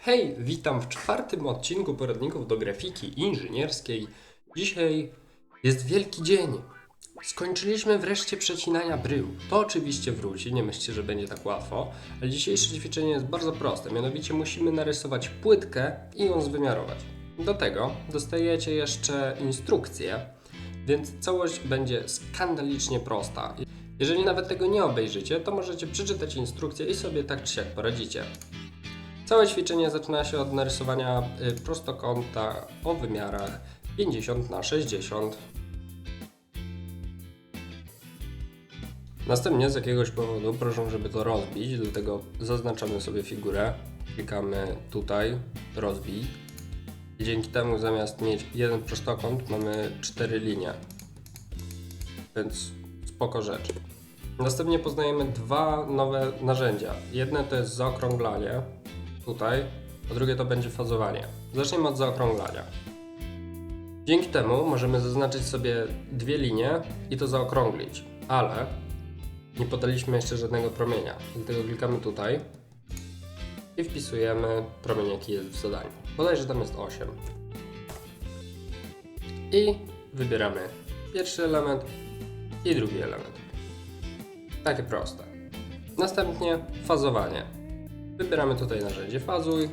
Hej, witam w czwartym odcinku poradników do grafiki inżynierskiej. Dzisiaj jest wielki dzień. Skończyliśmy wreszcie przecinania brył. To oczywiście wróci, nie myślcie, że będzie tak łatwo, ale dzisiejsze ćwiczenie jest bardzo proste. Mianowicie musimy narysować płytkę i ją zwymiarować. Do tego dostajecie jeszcze instrukcję, więc całość będzie skandalicznie prosta. Jeżeli nawet tego nie obejrzycie, to możecie przeczytać instrukcję i sobie tak czy siak poradzicie. Całe ćwiczenie zaczyna się od narysowania y, prostokąta o wymiarach 50 na 60. Następnie z jakiegoś powodu proszę, żeby to rozbić, dlatego zaznaczamy sobie figurę, klikamy tutaj, rozbij. I dzięki temu zamiast mieć jeden prostokąt mamy cztery linie. Więc spoko rzecz. Następnie poznajemy dwa nowe narzędzia. Jedne to jest zaokrąglanie, tutaj, a drugie to będzie fazowanie. Zacznijmy od zaokrąglania. Dzięki temu możemy zaznaczyć sobie dwie linie i to zaokrąglić, ale nie podaliśmy jeszcze żadnego promienia, dlatego klikamy tutaj i wpisujemy promień jaki jest w zadaniu. Bodajże tam jest 8. I wybieramy pierwszy element i drugi element. Takie proste. Następnie fazowanie. Wybieramy tutaj narzędzie fazuj.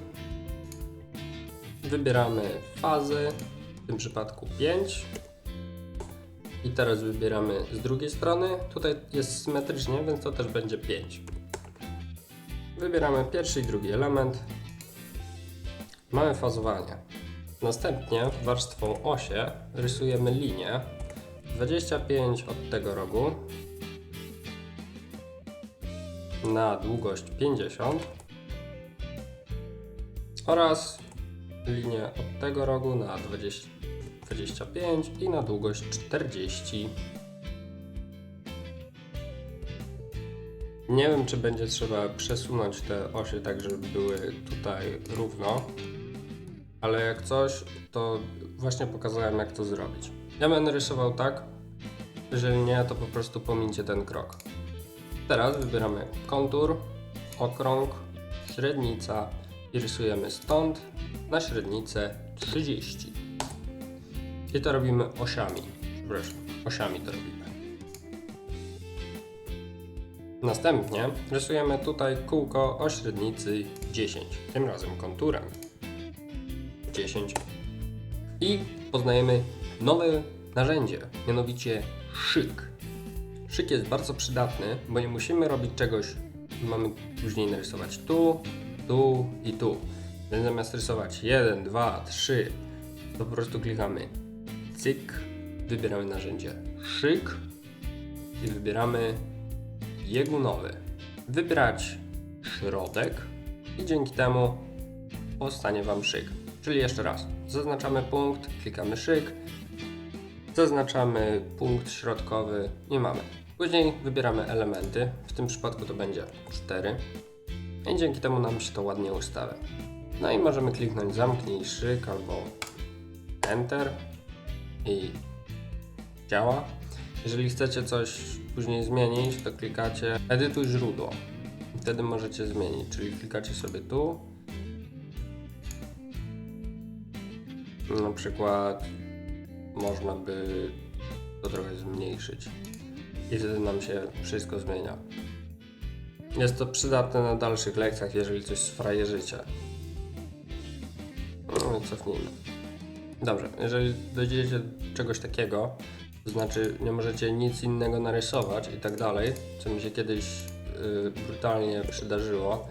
Wybieramy fazy, w tym przypadku 5. I teraz wybieramy z drugiej strony. Tutaj jest symetrycznie, więc to też będzie 5. Wybieramy pierwszy i drugi element. Mamy fazowanie. Następnie warstwą osie rysujemy linię 25 od tego rogu na długość 50 oraz linię od tego rogu na 20, 25 i na długość 40. Nie wiem, czy będzie trzeba przesunąć te osie tak, żeby były tutaj równo, ale jak coś, to właśnie pokazałem, jak to zrobić. Ja będę rysował tak, jeżeli nie, to po prostu pomincie ten krok. Teraz wybieramy kontur, okrąg, średnica i rysujemy stąd na średnicę 30. I to robimy osiami. Przepraszam, osiami to robimy. Następnie rysujemy tutaj kółko o średnicy 10, tym razem konturem 10. I poznajemy nowe narzędzie, mianowicie szyk. Szyk jest bardzo przydatny, bo nie musimy robić czegoś, mamy później narysować tu, tu i tu. Więc zamiast rysować 1, 2, 3, to po prostu klikamy cyk, wybieramy narzędzie szyk i wybieramy biegunowy. Wybrać środek i dzięki temu powstanie Wam szyk. Czyli jeszcze raz, zaznaczamy punkt, klikamy szyk, zaznaczamy punkt środkowy i mamy. Później wybieramy elementy, w tym przypadku to będzie 4 i dzięki temu nam się to ładnie ustawia. No i możemy kliknąć zamknij szyk albo Enter i działa. Jeżeli chcecie coś później zmienić, to klikacie edytuj źródło. Wtedy możecie zmienić, czyli klikacie sobie tu. Na przykład można by to trochę zmniejszyć. I wtedy nam się wszystko zmienia. Jest to przydatne na dalszych lekcjach, jeżeli coś sfrajerzycie. No cofnijmy. Dobrze, jeżeli dojdziecie do czegoś takiego, to znaczy nie możecie nic innego narysować i tak dalej, co mi się kiedyś y, brutalnie przydarzyło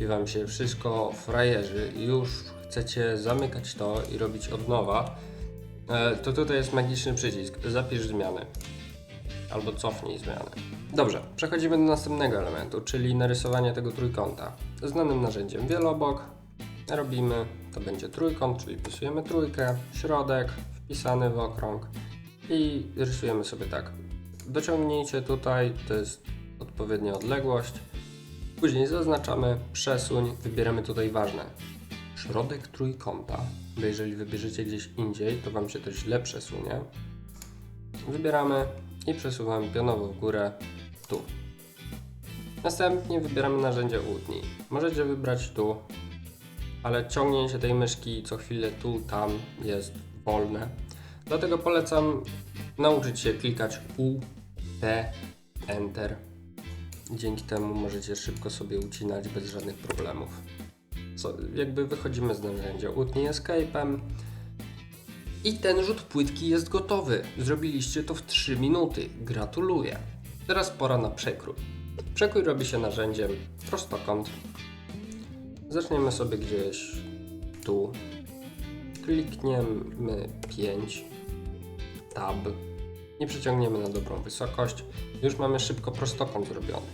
i wam się wszystko frajerzy i już chcecie zamykać to i robić od nowa, e, to tutaj jest magiczny przycisk, zapisz zmiany albo cofnij zmiany. Dobrze, przechodzimy do następnego elementu, czyli narysowanie tego trójkąta. Znanym narzędziem wielobok robimy, to będzie trójkąt, czyli wpisujemy trójkę, środek wpisany w okrąg i rysujemy sobie tak. Dociągnijcie tutaj, to jest odpowiednia odległość. Później zaznaczamy przesuń, wybieramy tutaj ważne. Środek trójkąta, bo jeżeli wybierzecie gdzieś indziej, to Wam się to źle przesunie. Wybieramy i przesuwamy pionowo w górę tu. Następnie wybieramy narzędzie utnij. Możecie wybrać tu ale ciągnięcie tej myszki co chwilę tu, tam jest wolne. Dlatego polecam nauczyć się klikać U, T, Enter. Dzięki temu możecie szybko sobie ucinać bez żadnych problemów. Co, jakby wychodzimy z narzędzia, utnij Escape'em i ten rzut płytki jest gotowy. Zrobiliście to w 3 minuty. Gratuluję. Teraz pora na przekrój. Przekrój robi się narzędziem prostokąt. Zaczniemy sobie gdzieś tu. Klikniemy 5. Tab. I przeciągniemy na dobrą wysokość. Już mamy szybko prostokąt zrobiony.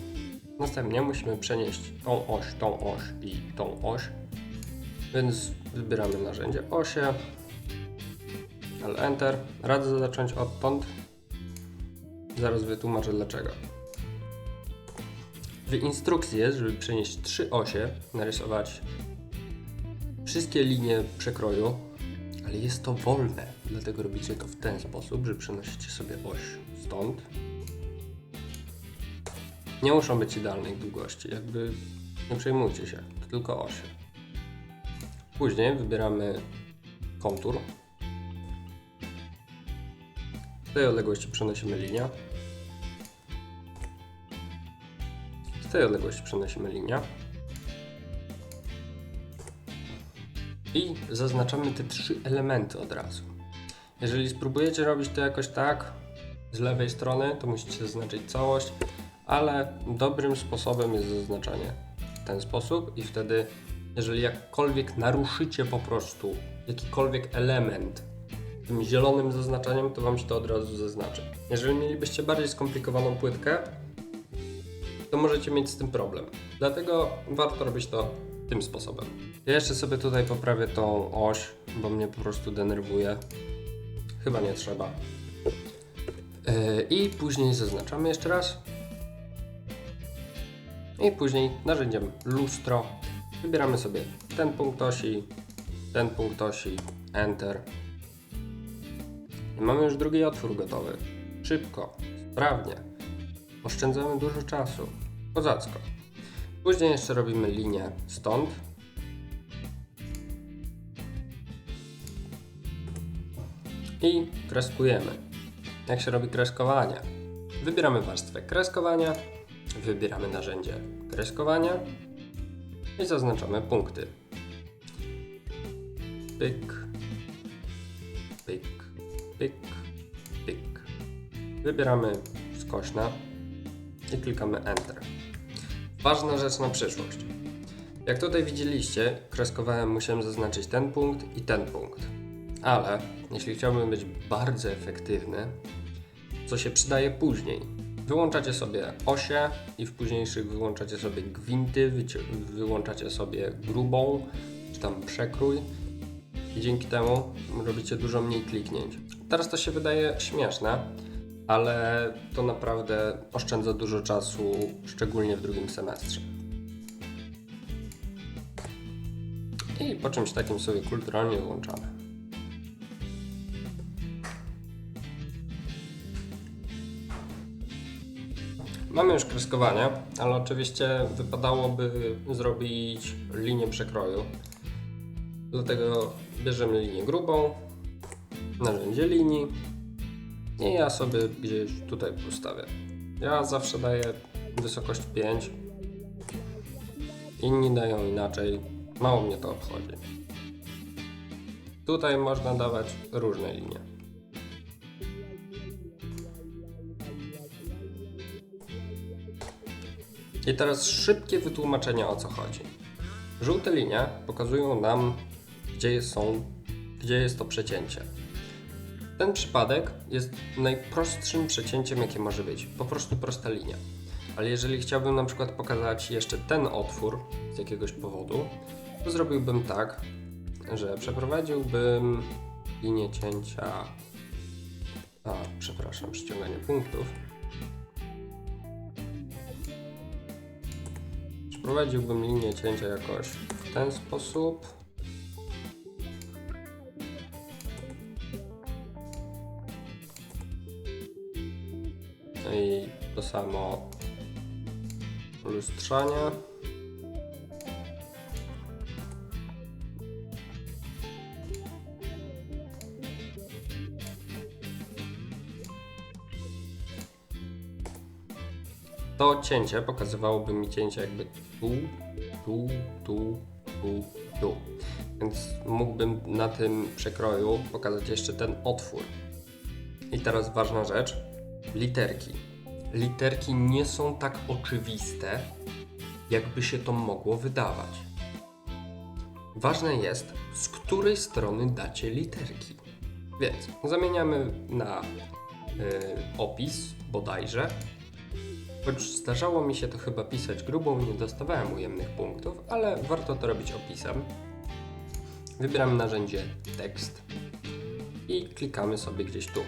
Następnie musimy przenieść tą oś, tą oś i tą oś. Więc wybieramy narzędzie osie. Ale Enter. Radzę zacząć odtąd. Zaraz wytłumaczę dlaczego. W instrukcji jest, żeby przenieść trzy osie, narysować wszystkie linie przekroju, ale jest to wolne, dlatego robicie to w ten sposób, że przenosicie sobie oś stąd. Nie muszą być idealnej długości, jakby nie przejmujcie się, to tylko osie. Później wybieramy kontur. W tej odległości przenosimy linię. W tej odległości przenosimy linię. I zaznaczamy te trzy elementy od razu. Jeżeli spróbujecie robić to jakoś tak z lewej strony, to musicie zaznaczyć całość, ale dobrym sposobem jest zaznaczanie w ten sposób i wtedy, jeżeli jakkolwiek naruszycie po prostu jakikolwiek element tym zielonym zaznaczeniem, to Wam się to od razu zaznaczy. Jeżeli mielibyście bardziej skomplikowaną płytkę, to możecie mieć z tym problem. Dlatego warto robić to tym sposobem. Ja jeszcze sobie tutaj poprawię tą oś, bo mnie po prostu denerwuje. Chyba nie trzeba. Yy, I później zaznaczamy jeszcze raz. I później narzędziem lustro wybieramy sobie ten punkt osi, ten punkt osi, Enter. Mamy już drugi otwór gotowy. Szybko, sprawnie. Oszczędzamy dużo czasu. Kozacko. Później jeszcze robimy linię stąd. I kreskujemy. Jak się robi kreskowanie? Wybieramy warstwę kreskowania, wybieramy narzędzie kreskowania i zaznaczamy punkty. Pyk, pyk, pyk, pyk. Wybieramy skośne i klikamy Enter. Ważna rzecz na przyszłość. Jak tutaj widzieliście, kreskowałem, musiałem zaznaczyć ten punkt i ten punkt. Ale jeśli chciałbym być bardzo efektywny, co się przydaje później, wyłączacie sobie osie i w późniejszych wyłączacie sobie gwinty, wyłączacie sobie grubą, czy tam przekrój i dzięki temu robicie dużo mniej kliknięć. Teraz to się wydaje śmieszne, ale to naprawdę oszczędza dużo czasu, szczególnie w drugim semestrze. I po czymś takim sobie kulturalnie włączamy. Mamy już kreskowanie, ale oczywiście wypadałoby zrobić linię przekroju. Dlatego bierzemy linię grubą, narzędzie linii i ja sobie gdzieś tutaj postawię. Ja zawsze daję wysokość 5. Inni dają inaczej. Mało mnie to obchodzi. Tutaj można dawać różne linie. I teraz szybkie wytłumaczenie o co chodzi. Żółte linie pokazują nam, gdzie są, gdzie jest to przecięcie. Ten przypadek jest najprostszym przecięciem, jakie może być. Po prostu prosta linia. Ale jeżeli chciałbym na przykład pokazać jeszcze ten otwór z jakiegoś powodu, to zrobiłbym tak, że przeprowadziłbym linię cięcia. A, przepraszam, przyciąganie punktów. Przeprowadziłbym linię cięcia jakoś w ten sposób. No i to samo lustrzanie. To cięcie pokazywałoby mi cięcie jakby tu, tu, tu, tu, tu. Więc mógłbym na tym przekroju pokazać jeszcze ten otwór. I teraz ważna rzecz, Literki. Literki nie są tak oczywiste, jakby się to mogło wydawać. Ważne jest, z której strony dacie literki. Więc zamieniamy na y, opis bodajże. Choć zdarzało mi się to chyba pisać grubą nie dostawałem ujemnych punktów, ale warto to robić opisem. Wybieramy narzędzie tekst i klikamy sobie gdzieś tu.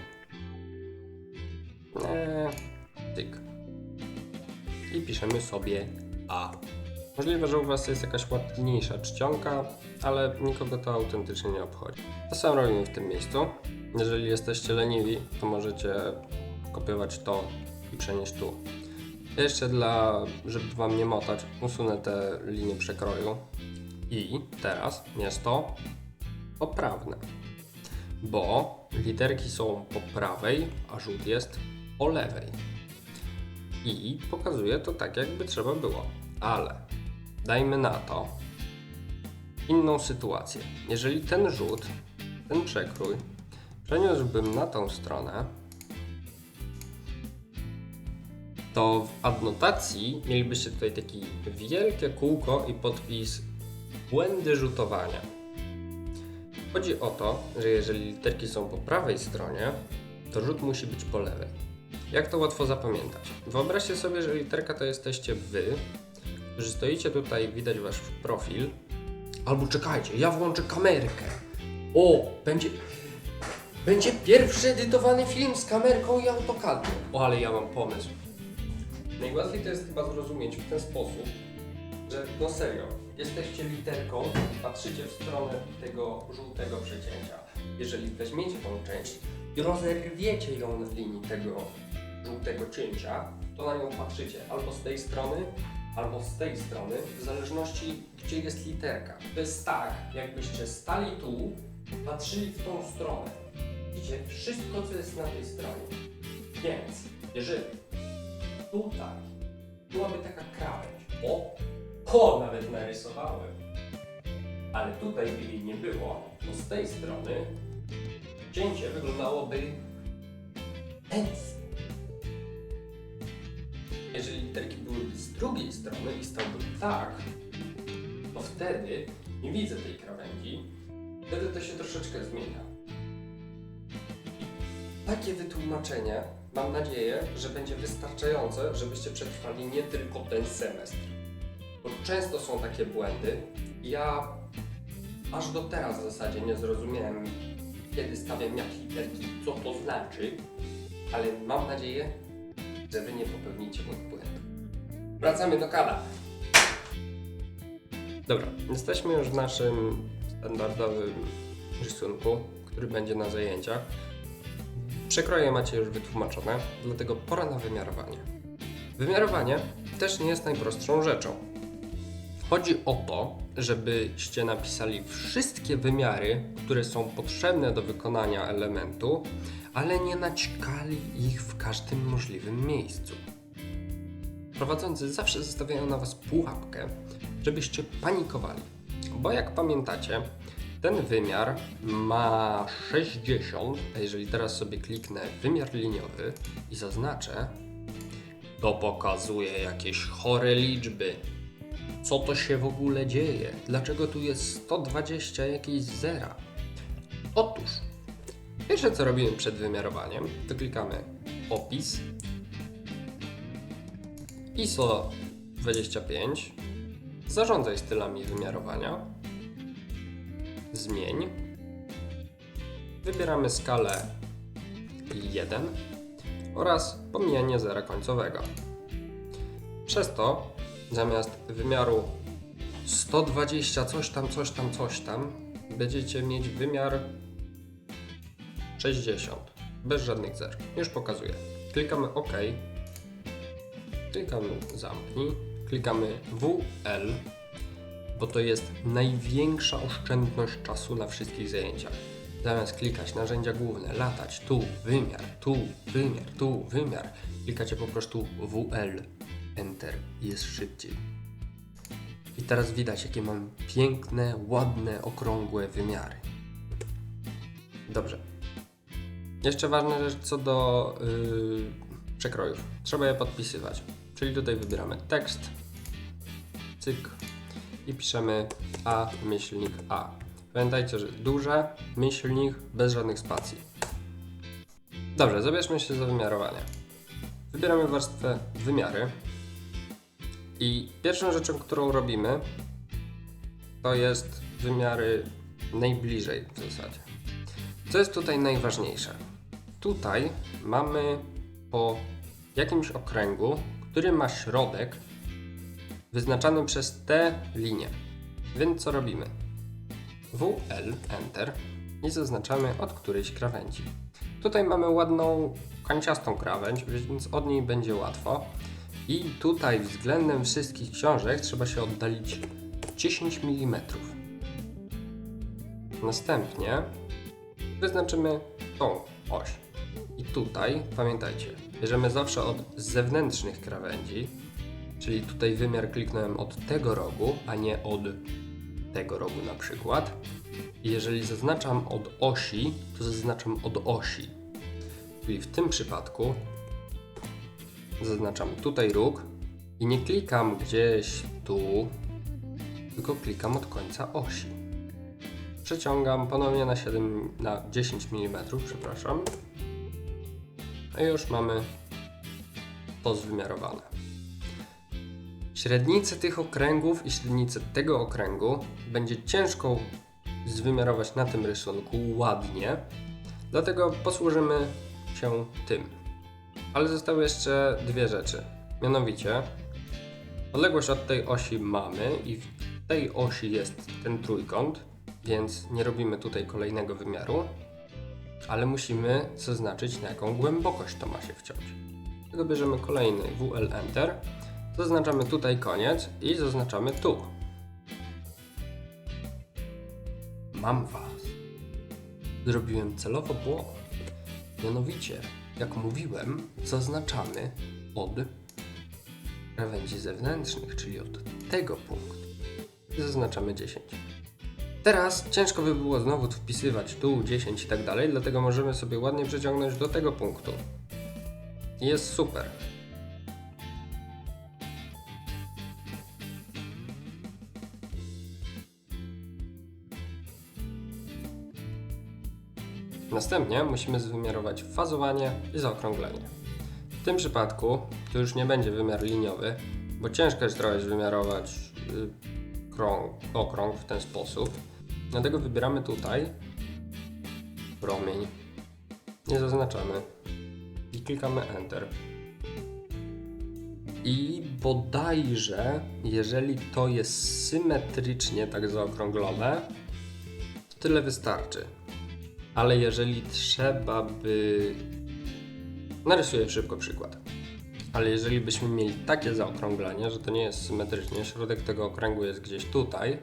Eee, tyk. I piszemy sobie A. Możliwe, że u Was jest jakaś ładniejsza czcionka, ale nikogo to autentycznie nie obchodzi. To samo robimy w tym miejscu. Jeżeli jesteście leniwi, to możecie kopiować to i przenieść tu. Jeszcze dla, żeby Wam nie motać, usunę te linie przekroju. I teraz jest to poprawne, bo literki są po prawej, a rzut jest po lewej. I pokazuje to tak, jakby trzeba było. Ale dajmy na to inną sytuację. Jeżeli ten rzut, ten przekrój przeniósłbym na tą stronę, to w adnotacji mielibyście tutaj takie wielkie kółko i podpis błędy rzutowania. Chodzi o to, że jeżeli literki są po prawej stronie, to rzut musi być po lewej. Jak to łatwo zapamiętać? Wyobraźcie sobie, że literka to jesteście wy, którzy stoicie tutaj, widać wasz profil. Albo czekajcie, ja włączę kamerkę. O, będzie, będzie pierwszy edytowany film z kamerką i autokadem. O, ale ja mam pomysł. Najłatwiej to jest chyba zrozumieć w ten sposób, że no serio, jesteście literką, patrzycie w stronę tego żółtego przecięcia. Jeżeli weźmiecie tą część i rozerwiecie ją w linii tego żółtego cięcia, to na nią patrzycie albo z tej strony, albo z tej strony, w zależności gdzie jest literka. To jest tak, jakbyście stali tu, patrzyli w tą stronę. Widzicie wszystko, co jest na tej stronie. Więc, jeżeli tutaj byłaby taka krawędź, o, o, nawet narysowałem, ale tutaj by jej nie było, to z tej strony cięcie wyglądałoby tęsknie. Jeżeli literki byłyby z drugiej strony i stałbym tak, to wtedy nie widzę tej krawędzi, wtedy to się troszeczkę zmienia. Takie wytłumaczenie mam nadzieję, że będzie wystarczające, żebyście przetrwali nie tylko ten semestr. Bo często są takie błędy. Ja aż do teraz w zasadzie nie zrozumiałem, kiedy stawiam jak literki, co to znaczy, ale mam nadzieję, że wy nie popełnicie moich błędów. Wracamy do kada. Dobra, jesteśmy już w naszym standardowym rysunku, który będzie na zajęciach. Przekroje macie już wytłumaczone, dlatego pora na wymiarowanie. Wymiarowanie też nie jest najprostszą rzeczą. Chodzi o to, żebyście napisali wszystkie wymiary, które są potrzebne do wykonania elementu, ale nie naciskali ich w każdym możliwym miejscu. Prowadzący zawsze zostawiają na Was pułapkę, żebyście panikowali. Bo jak pamiętacie, ten wymiar ma 60, a jeżeli teraz sobie kliknę wymiar liniowy i zaznaczę, to pokazuje jakieś chore liczby. Co to się w ogóle dzieje? Dlaczego tu jest 120 jakieś zera? Otóż, pierwsze co robimy przed wymiarowaniem, to klikamy opis, ISO 25, zarządzaj stylami wymiarowania, zmień, wybieramy skalę 1 oraz pomijanie zera końcowego. Przez to zamiast wymiaru 120 coś tam, coś tam, coś tam, będziecie mieć wymiar 60 bez żadnych zer. Już pokazuję. Klikamy OK, klikamy zamknij, klikamy WL, bo to jest największa oszczędność czasu na wszystkich zajęciach. Zamiast klikać narzędzia główne, latać tu, wymiar, tu, wymiar, tu, wymiar, klikacie po prostu WL Enter jest szybciej. I teraz widać, jakie mam piękne, ładne, okrągłe wymiary. Dobrze. Jeszcze ważna rzecz co do yy, przekrojów. Trzeba je podpisywać. Czyli tutaj wybieramy tekst, cyk i piszemy A myślnik A. Pamiętajcie, że duże, myślnik, bez żadnych spacji. Dobrze, zabierzmy się za wymiarowanie. Wybieramy warstwę wymiary i pierwszą rzeczą, którą robimy, to jest wymiary najbliżej w zasadzie. Co jest tutaj najważniejsze? Tutaj mamy po jakimś okręgu, który ma środek wyznaczany przez te linie. Więc co robimy? WL, Enter i zaznaczamy od którejś krawędzi. Tutaj mamy ładną, kanciastą krawędź, więc od niej będzie łatwo. I tutaj względem wszystkich książek trzeba się oddalić 10 mm. Następnie wyznaczymy tą oś. Tutaj pamiętajcie, bierzemy zawsze od zewnętrznych krawędzi, czyli tutaj wymiar kliknąłem od tego rogu, a nie od tego rogu na przykład. Jeżeli zaznaczam od osi, to zaznaczam od osi. Czyli w tym przypadku zaznaczam tutaj róg i nie klikam gdzieś tu, tylko klikam od końca osi. Przeciągam ponownie na 7, na 10 mm, przepraszam. I już mamy to zwymiarowane. Średnicę tych okręgów i średnicę tego okręgu będzie ciężko zwymiarować na tym rysunku ładnie, dlatego posłużymy się tym. Ale zostały jeszcze dwie rzeczy. Mianowicie, odległość od tej osi mamy i w tej osi jest ten trójkąt, więc nie robimy tutaj kolejnego wymiaru, ale musimy zaznaczyć na jaką głębokość to ma się wciąć. Dlatego bierzemy kolejny WL Enter, zaznaczamy tutaj koniec i zaznaczamy tu. Mam was. Zrobiłem celowo błąd. Mianowicie, jak mówiłem, zaznaczamy od krawędzi zewnętrznych, czyli od tego punktu. Zaznaczamy 10. Teraz ciężko by było znowu wpisywać tu 10 i tak dalej, dlatego możemy sobie ładnie przeciągnąć do tego punktu. Jest super. Następnie musimy zwymiarować fazowanie i zaokrąglenie. W tym przypadku to już nie będzie wymiar liniowy, bo ciężko jest trochę zwymiarować y, krąg, okrąg w ten sposób. Dlatego wybieramy tutaj promień. Nie zaznaczamy i klikamy Enter. I bodajże, jeżeli to jest symetrycznie tak zaokrąglone, to tyle wystarczy. Ale jeżeli trzeba by. Narysuję szybko przykład. Ale jeżeli byśmy mieli takie zaokrąglenie, że to nie jest symetrycznie, środek tego okręgu jest gdzieś tutaj,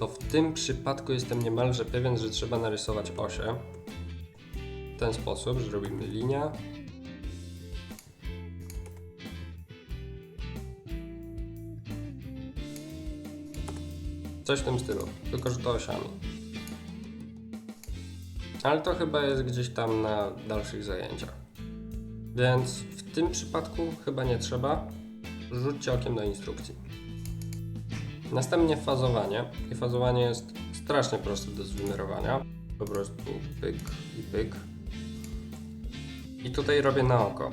to w tym przypadku jestem niemalże pewien, że trzeba narysować osię. W ten sposób, że robimy linia. Coś w tym stylu, tylko że to osiami. Ale to chyba jest gdzieś tam na dalszych zajęciach. Więc w tym przypadku chyba nie trzeba. Rzućcie okiem do instrukcji. Następnie fazowanie. I fazowanie jest strasznie proste do zwymiarowania. Po prostu pyk i pyk. I tutaj robię na oko.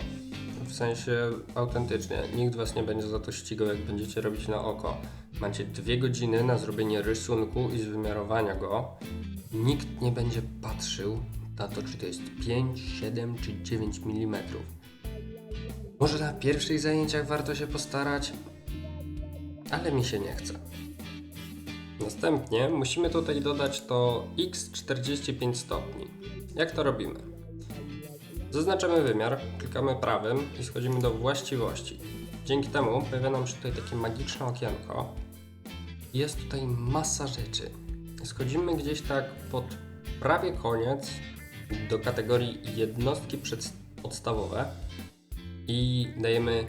W sensie autentycznie. Nikt was nie będzie za to ścigał, jak będziecie robić na oko. Macie dwie godziny na zrobienie rysunku i zwymiarowania go. Nikt nie będzie patrzył na to, czy to jest 5, 7 czy 9 mm. Może na pierwszych zajęciach warto się postarać, ale mi się nie chce. Następnie musimy tutaj dodać to x 45 stopni. Jak to robimy? Zaznaczamy wymiar, klikamy prawym i schodzimy do właściwości. Dzięki temu pojawia nam się tutaj takie magiczne okienko. Jest tutaj masa rzeczy. Schodzimy gdzieś tak pod prawie koniec do kategorii jednostki podstawowe i dajemy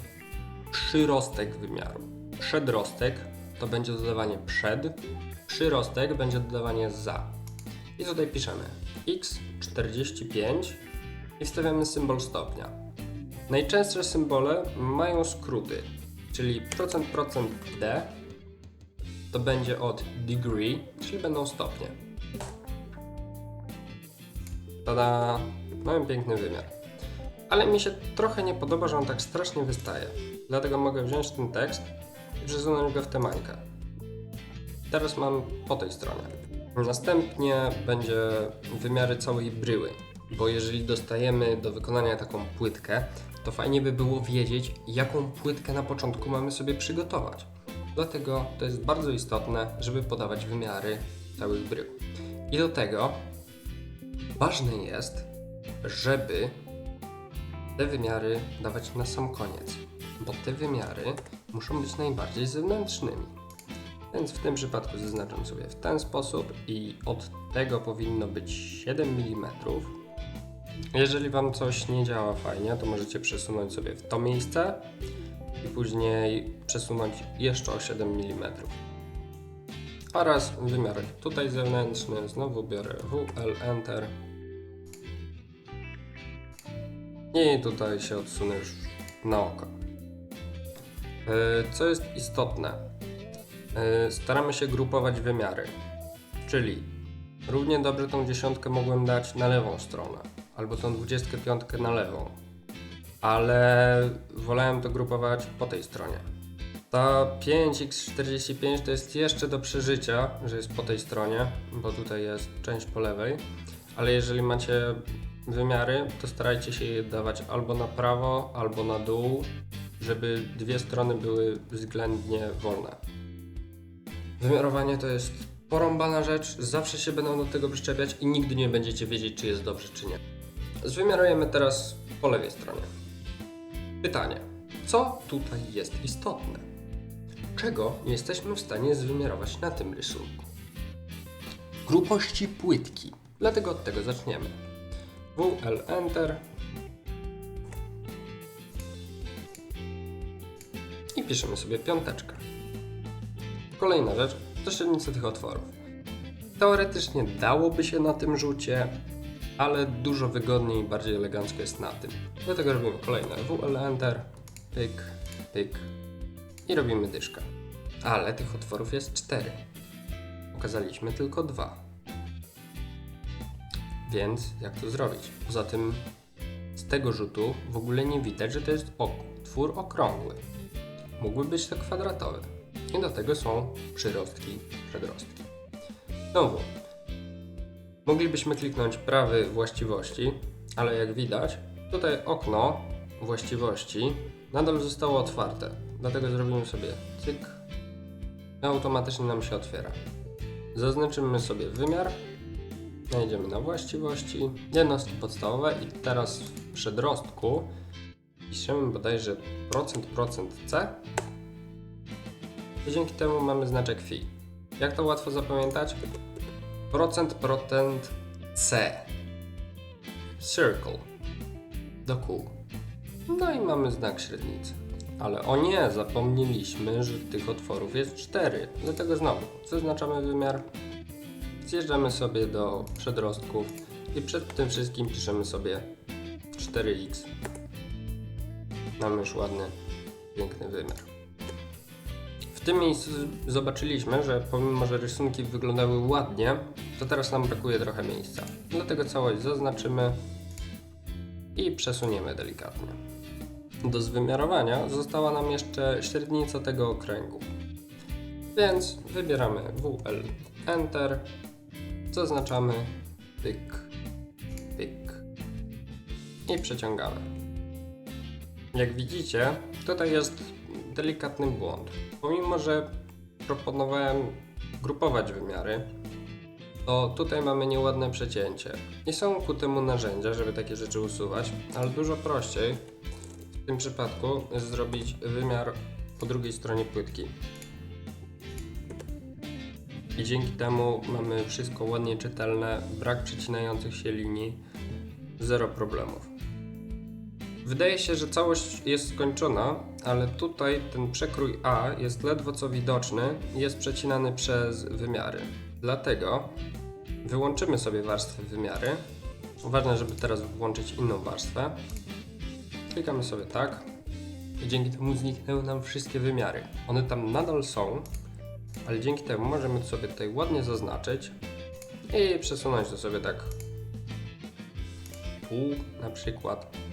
przyrostek wymiaru. Przedrostek to będzie dodawanie przed, przyrostek będzie dodawanie za. I tutaj piszemy x45 i wstawiamy symbol stopnia. Najczęstsze symbole mają skróty, czyli procent procent d to będzie od degree, czyli będą stopnie. Tada! Mamy piękny wymiar. Ale mi się trochę nie podoba, że on tak strasznie wystaje. Dlatego mogę wziąć ten tekst i przesunąć go w tę mańkę. Teraz mam po tej stronie. Następnie będzie wymiary całej bryły, bo jeżeli dostajemy do wykonania taką płytkę, to fajnie by było wiedzieć, jaką płytkę na początku mamy sobie przygotować. Dlatego to jest bardzo istotne, żeby podawać wymiary całych brył. I do tego ważne jest, żeby te wymiary dawać na sam koniec, bo te wymiary muszą być najbardziej zewnętrznymi. Więc w tym przypadku zaznaczam sobie w ten sposób i od tego powinno być 7 mm. Jeżeli Wam coś nie działa fajnie, to możecie przesunąć sobie w to miejsce i później przesunąć jeszcze o 7 mm. Oraz wymiar tutaj zewnętrzny, znowu biorę WL Enter i tutaj się odsunę już na oko. Yy, Co jest istotne, yy, staramy się grupować wymiary, czyli równie dobrze tą dziesiątkę mogłem dać na lewą stronę, albo tą 25 na lewą, ale wolałem to grupować po tej stronie. Ta 5x45 to jest jeszcze do przeżycia, że jest po tej stronie, bo tutaj jest część po lewej, ale jeżeli macie wymiary, to starajcie się je dawać albo na prawo, albo na dół, żeby dwie strony były względnie wolne. Wymiarowanie to jest porąbana rzecz, zawsze się będą do tego przyczepiać i nigdy nie będziecie wiedzieć, czy jest dobrze, czy nie. Zwymiarujemy teraz po lewej stronie. Pytanie. Co tutaj jest istotne? Czego nie jesteśmy w stanie zwymiarować na tym rysunku? Grubości płytki. Dlatego od tego zaczniemy. WL Enter i piszemy sobie piąteczkę. Kolejna rzecz to średnica tych otworów. Teoretycznie dałoby się na tym rzucie, ale dużo wygodniej i bardziej elegancko jest na tym. Dlatego robimy kolejne WL Enter, pyk, pyk i robimy dyszkę. Ale tych otworów jest cztery. Pokazaliśmy tylko dwa. Więc jak to zrobić? Poza tym z tego rzutu w ogóle nie widać, że to jest otwór okrągły. Mógłby być to kwadratowy. I do tego są przyrostki, przedrostki. Znowu, moglibyśmy kliknąć prawy właściwości, ale jak widać, tutaj okno właściwości nadal zostało otwarte. Dlatego zrobimy sobie cyk i automatycznie nam się otwiera. Zaznaczymy sobie wymiar Jedziemy na właściwości, jednostki podstawowe i teraz w przedrostku piszemy bodajże procent procent C i dzięki temu mamy znaczek phi. Jak to łatwo zapamiętać? Procent procent C Circle do kół. No i mamy znak średnicy. Ale o nie, zapomnieliśmy, że tych otworów jest 4. Dlatego znowu zaznaczamy wymiar Zjeżdżamy sobie do przedrostków i przed tym wszystkim piszemy sobie 4x. Mamy już ładny, piękny wymiar. W tym miejscu zobaczyliśmy, że pomimo, że rysunki wyglądały ładnie, to teraz nam brakuje trochę miejsca. Dlatego całość zaznaczymy i przesuniemy delikatnie. Do zwymiarowania została nam jeszcze średnica tego okręgu. Więc wybieramy WL Enter zaznaczamy, pyk, pyk i przeciągamy. Jak widzicie, tutaj jest delikatny błąd. Pomimo, że proponowałem grupować wymiary, to tutaj mamy nieładne przecięcie. I są ku temu narzędzia, żeby takie rzeczy usuwać, ale dużo prościej w tym przypadku jest zrobić wymiar po drugiej stronie płytki i dzięki temu mamy wszystko ładnie czytelne, brak przecinających się linii, zero problemów. Wydaje się, że całość jest skończona, ale tutaj ten przekrój A jest ledwo co widoczny i jest przecinany przez wymiary. Dlatego wyłączymy sobie warstwę wymiary. Ważne, żeby teraz włączyć inną warstwę. Klikamy sobie tak i dzięki temu zniknęły nam wszystkie wymiary. One tam nadal są, ale dzięki temu możemy sobie tutaj ładnie zaznaczyć i przesunąć to sobie tak pół na przykład.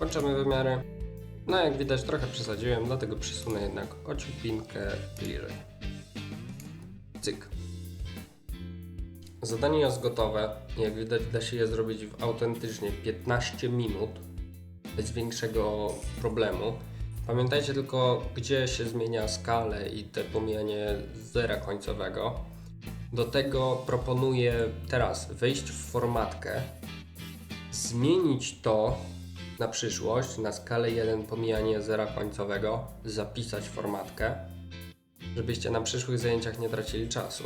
Włączamy wymiary. No jak widać trochę przesadziłem, dlatego przesunę jednak o ciupinkę bliżej. Cyk. Zadanie jest gotowe. Jak widać da się je zrobić w autentycznie 15 minut bez większego problemu. Pamiętajcie tylko, gdzie się zmienia skalę i te pomijanie zera końcowego. Do tego proponuję teraz wejść w formatkę, zmienić to na przyszłość, na skalę 1 pomijanie zera końcowego, zapisać formatkę, żebyście na przyszłych zajęciach nie tracili czasu.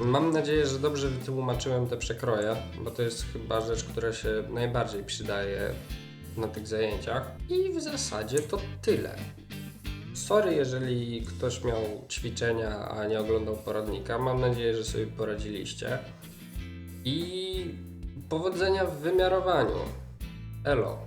Mam nadzieję, że dobrze wytłumaczyłem te przekroje, bo to jest chyba rzecz, która się najbardziej przydaje na tych zajęciach. I w zasadzie to tyle. Sorry, jeżeli ktoś miał ćwiczenia, a nie oglądał poradnika. Mam nadzieję, że sobie poradziliście. I powodzenia w wymiarowaniu. Alors,